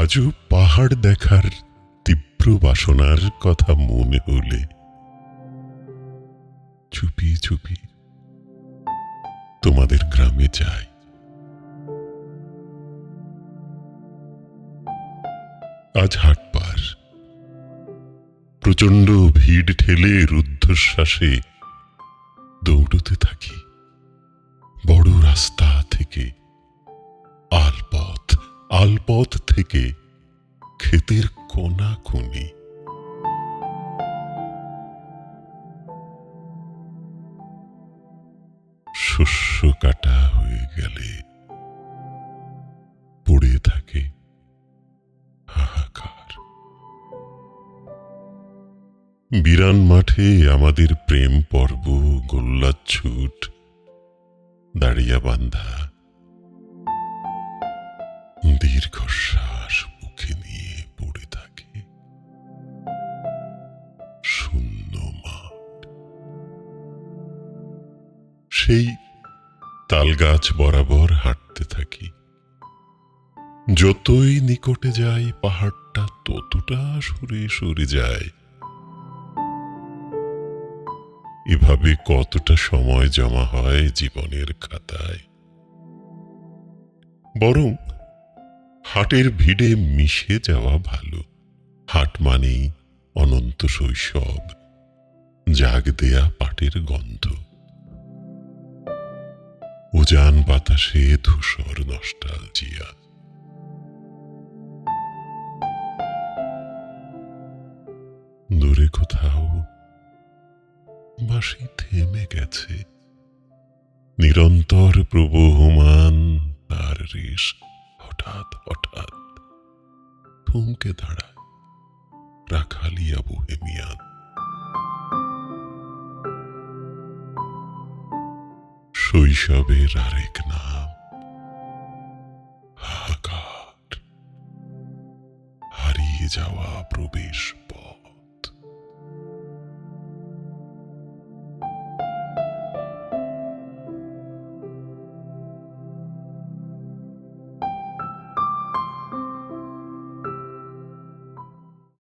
আজও পাহাড় দেখার তীব্র বাসনার কথা মনে হলে চুপি চুপি তোমাদের গ্রামে যাই। আজ হাটবার প্রচণ্ড ভিড় ঠেলে রুদ্ধশ্বাসে দৌড়তে থাকি। বড় রাস্তা থেকে আলপথ থেকে ক্ষেতের কোনা কোনি শস্য কাটা হয়ে গেলে পড়ে থাকে হাহাকার। বিরান মাঠে আমাদের প্রেম পর্ব গোল্লাছুট দাঁড়িয়া বান্ধা দীর্ঘশ্বাস মুখে নিয়ে পড়ে থাকে। শূন্য মাঠ। সেই তালগাছ বরাবর হাঁটতে থাকি। যতই নিকটে যাই, পাহাড়টা ততটা সরে সরে যায়। এভাবে কতটা সময় জমা হয় জীবনের খাতায়। বরং হাটের ভিড়ে মিশে যাওয়া ভালো। হাট মানেই অনন্ত শৈশব। জাগ দেয়া পাটের গন্ধ। উজান বাতাসে ধূসর নষ্টালজিয়া দূরে কোথাও বাসি থেমে গেছে। নিরন্তর প্রবহমান তার রেশ। হঠাৎ হঠাৎ থমকে দাঁড়ায় রাখালিয়া বোহেমিয়ান শৈশবের আরেক নাম হাহাকার হারিয়ে যাওয়া প্রবেশ।